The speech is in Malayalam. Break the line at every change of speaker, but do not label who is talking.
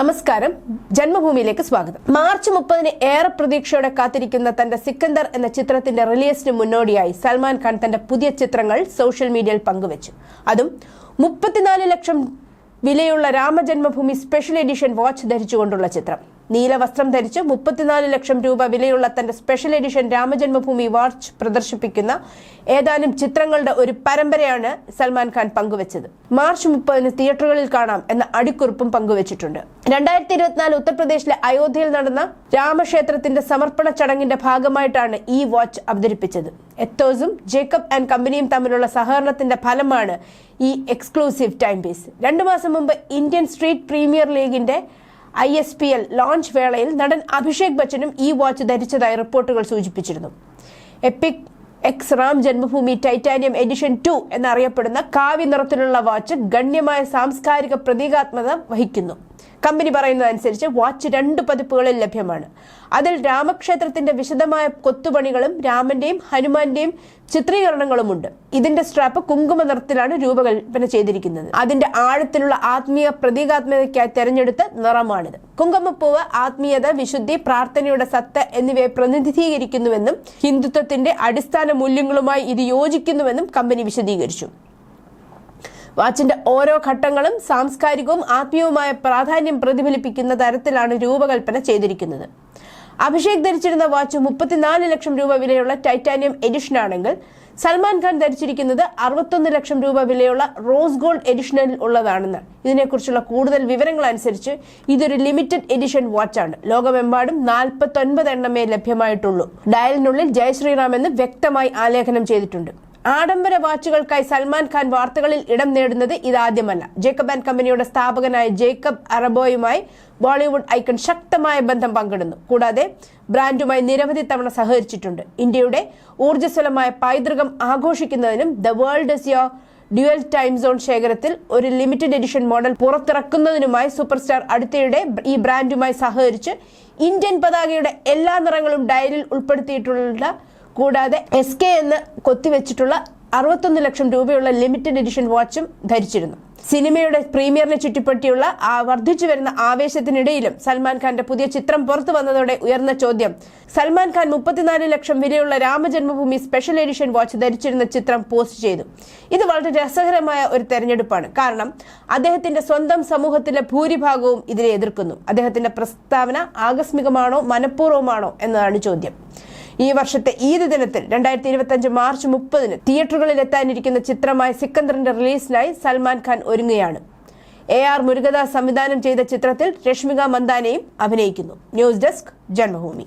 നമസ്കാരം. ജന്മഭൂമിയിലേക്ക് സ്വാഗതം. മാർച്ച് മുപ്പതിന് ഏറെ പ്രതീക്ഷയോടെ കാത്തിരിക്കുന്ന തന്റെ സിക്കന്ദർ എന്ന ചിത്രത്തിന്റെ റിലീസിന് മുന്നോടിയായി സൽമാൻ ഖാൻ തന്റെ പുതിയ ചിത്രങ്ങൾ സോഷ്യൽ മീഡിയയിൽ പങ്കുവച്ചു. അതും മുപ്പത്തിനാല് ലക്ഷം വിലയുള്ള രാമജന്മഭൂമി സ്പെഷ്യൽ എഡിഷൻ വാച്ച് ധരിച്ചുകൊണ്ടുള്ള ചിത്രം. നീല വസ്ത്രം ധരിച്ച് മുപ്പത്തിനാല് ലക്ഷം രൂപ വിലയുള്ള തന്റെ സ്പെഷ്യൽ എഡിഷൻ രാമജന്മഭൂമി വാച്ച് പ്രദർശിപ്പിക്കുന്ന ഏതാനും ചിത്രങ്ങളുടെ ഒരു പരമ്പരയാണ് സൽമാൻ ഖാൻ പങ്കുവച്ചത്. മാർച്ച് മുപ്പതിന് തിയേറ്ററുകളിൽ കാണാം എന്ന അടിക്കുറിപ്പും പങ്കുവച്ചിട്ടുണ്ട്. രണ്ടായിരത്തി ഇരുപത്തിനാല് ഉത്തർപ്രദേശിലെ അയോധ്യയിൽ നടന്ന രാമക്ഷേത്രത്തിന്റെ സമർപ്പണ ചടങ്ങിന്റെ ഭാഗമായിട്ടാണ് ഈ വാച്ച് അവതരിപ്പിച്ചത്. എത്തോസും ജേക്കബ് ആൻഡ് കമ്പനിയും തമ്മിലുള്ള സഹകരണത്തിന്റെ ഫലമാണ് ഈ എക്സ്ക്ലൂസീവ് ടൈം പീസ് രണ്ടു മാസം മുമ്പ് ഇന്ത്യൻ സ്ട്രീറ്റ് പ്രീമിയർ ലീഗിന്റെ I S P L launch വേളയിൽ നടൻ അഭിഷേക് ബച്ചനും ഈ വാച്ച് ധരിച്ചതായി റിപ്പോർട്ടുകൾ സൂചിപ്പിച്ചിരുന്നു. Epic X Ram Janmabhoomi titanium edition two എന്നറിയപ്പെടുന്ന കാവ്യ നിറത്തിലുള്ള വാച്ച് ഗണ്യമായ സാംസ്കാരിക പ്രതീകാത്മത വഹിക്കുന്നു. കമ്പനി പറയുന്നതനുസരിച്ച് വാച്ച് രണ്ട് പതിപ്പുകളിൽ ലഭ്യമാണ്. അതിൽ രാമക്ഷേത്രത്തിന്റെ വിശദമായ കൊത്തുപണികളും രാമന്റെയും ഹനുമാന്റെയും ചിത്രീകരണങ്ങളുമുണ്ട്. ഇതിന്റെ സ്ട്രാപ്പ് കുങ്കുമ നിറത്തിലാണ് രൂപകൽപ്പന ചെയ്തിരിക്കുന്നത്. അതിന്റെ ആഴത്തിലുള്ള ആത്മീയ പ്രതീകാത്മകതയ്ക്കായി തെരഞ്ഞെടുത്ത നിറമാണിത്. കുങ്കുമപ്പൂവ് ആത്മീയത വിശുദ്ധി പ്രാർത്ഥനയുടെ സത്ത് എന്നിവയെ പ്രതിനിധീകരിക്കുന്നുവെന്നും ഹിന്ദുത്വത്തിന്റെ അടിസ്ഥാന മൂല്യങ്ങളുമായി ഇത് യോജിക്കുന്നുവെന്നും കമ്പനി വിശദീകരിച്ചു. വാച്ചിന്റെ ഓരോ ഘട്ടങ്ങളും സാംസ്കാരികവും ആത്മീയവുമായ പ്രാധാന്യം പ്രതിഫലിപ്പിക്കുന്ന തരത്തിലാണ് രൂപകൽപ്പന ചെയ്തിരിക്കുന്നത്. അഭിഷേക് ധരിച്ചിരുന്ന വാച്ച് മുപ്പത്തിനാല് ലക്ഷം രൂപ വിലയുള്ള ടൈറ്റാനിയം എഡിഷൻ ആണെങ്കിൽ സൽമാൻ ഖാൻ ധരിച്ചിരിക്കുന്നത് അറുപത്തൊന്ന് ലക്ഷം രൂപ വിലയുള്ള റോസ് ഗോൾഡ് എഡിഷനിൽ ഉള്ളതാണെന്ന്. ഇതിനെക്കുറിച്ചുള്ള കൂടുതൽ വിവരങ്ങൾ അനുസരിച്ച് ഇതൊരു ലിമിറ്റഡ് എഡിഷൻ വാച്ചാണ്. ലോകമെമ്പാടും നാൽപ്പത്തൊൻപത് എണ്ണമേ ലഭ്യമായിട്ടുള്ളൂ. ഡയലിനുള്ളിൽ ജയശ്രീറാം എന്ന് വ്യക്തമായി ആലേഖനം ചെയ്തിട്ടുണ്ട്. ആഡംബര വാച്ചുകൾക്കായി സൽമാൻ ഖാൻ വാർത്തകളിൽ ഇടം നേടുന്നത് ഇതാദ്യമല്ല. ജേക്കബ് ആൻഡ് കമ്പനിയുടെ സ്ഥാപകനായ ജേക്കബ് അറബോയുമായി ബോളിവുഡ് ഐക്കൺ ശക്തമായ ബന്ധം പങ്കിടുന്നു. കൂടാതെ ബ്രാൻഡുമായി നിരവധി തവണ സഹകരിച്ചിട്ടുണ്ട്. ഇന്ത്യയുടെ ഊർജസ്വലമായ പൈതൃകം ആഘോഷിക്കുന്നതിനും the world is your dual time zone ശേഖരത്തിൽ ഒരു ലിമിറ്റഡ് എഡിഷൻ മോഡൽ പുറത്തിറക്കുന്നതിനുമായി സൂപ്പർ സ്റ്റാർ അടുത്തിടെ ഈ ബ്രാൻഡുമായി സഹകരിച്ച് ഇന്ത്യൻ പതാകയുടെ എല്ലാ നിറങ്ങളും ഡയലിൽ ഉൾപ്പെടുത്തിയിട്ടുള്ള കൂടാതെ എസ് കെ എന്ന് കൊത്തിവെച്ചിട്ടുള്ള അറുപത്തൊന്ന് ലക്ഷം രൂപയുള്ള ലിമിറ്റഡ് എഡിഷൻ വാച്ചും ധരിച്ചിരുന്നു. സിനിമയുടെ പ്രീമിയറിനെ ചുറ്റിപ്പറ്റിയുള്ള ആ വർദ്ധിച്ചു വരുന്ന ആവേശത്തിനിടയിലും സൽമാൻ ഖാന്റെ പുതിയ ചിത്രം പുറത്തു വന്നതോടെ ഉയർന്ന ചോദ്യം. സൽമാൻ ഖാൻ മുപ്പത്തിനാല് ലക്ഷം വിലയുള്ള രാമജന്മഭൂമി സ്പെഷ്യൽ എഡിഷൻ വാച്ച് ധരിച്ചിരുന്ന ചിത്രം പോസ്റ്റ് ചെയ്തു. ഇത് വളരെ രസകരമായ ഒരു തെരഞ്ഞെടുപ്പാണ്. കാരണം അദ്ദേഹത്തിന്റെ സ്വന്തം സമൂഹത്തിലെ ഭൂരിഭാഗവും ഇതിനെ എതിർക്കുന്നു. അദ്ദേഹത്തിന്റെ പ്രസ്താവന ആകസ്മികമാണോ മനഃപൂർവമാണോ എന്നതാണ് ചോദ്യം. ഈ വർഷത്തെ ഈദ് ദിനത്തിൽ രണ്ടായിരത്തി ഇരുപത്തി മാർച്ച് മുപ്പതിന് തിയേറ്ററുകളിൽ എത്താനിരിക്കുന്ന ചിത്രമായ സിക്കന്ദറിന്റെ റിലീസിനായി സൽമാൻ ഖാൻ ഒരുങ്ങുകയാണ്. എ ആർ മുരുകദാസ് സംവിധാനം ചെയ്ത ചിത്രത്തിൽ രശ്മിക മന്ദാനയും അഭിനയിക്കുന്നു. News desk Janmabhoomi.